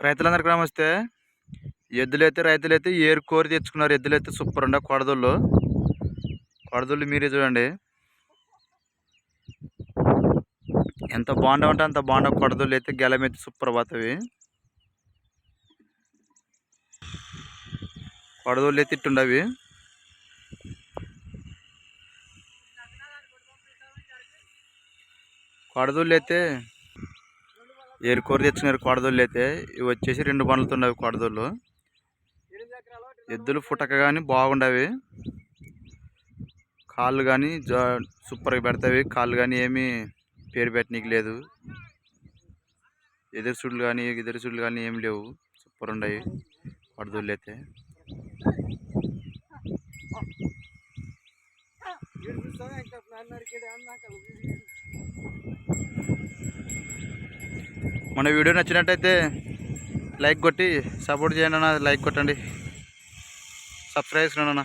రైతులందరికీ నమస్తే ఎద్దులైతే రైతులైతే ఏరు కోరి తెచ్చుకున్నారు. ఎద్దులైతే సూపర్ ఉండ కొడదళ్ళు కొడదళ్ళు మీరే చూడండి. ఎంత బాగుండవు ఉంటే అంత బాగుండవు కొడదళ్ళు అయితే గెలమైతే సూపర్ పోతాయి. కొడదళ్ళు అయితే ఇట్టుండవి. కొడదళ్ళు అయితే ఏరుకోరు తెచ్చుకున్నారు కొడదళ్ళు అయితే ఇవి వచ్చేసి రెండు బండ్లతో ఉన్నవి కొడదళ్ళు. ఎద్దులు పుటక కానీ బాగుండవి. కాళ్ళు కానీ జా సూపర్గా పెడతావి. కాళ్ళు కానీ ఏమీ పేరు పెట్టనీకి లేదు. ఎదురు సుడ్లు కానీ ఎదురు సుడ్లు కానీ ఏమి లేవు. సూపర్ ఉండవి కొడదొల్లు అయితే. మన వీడియో నచ్చినట్టయితే లైక్ కొట్టి సపోర్ట్ చేయండి అన్న లైక్ కొట్టండి. సబ్స్క్రైబ్ చేసుకోండి అన్న.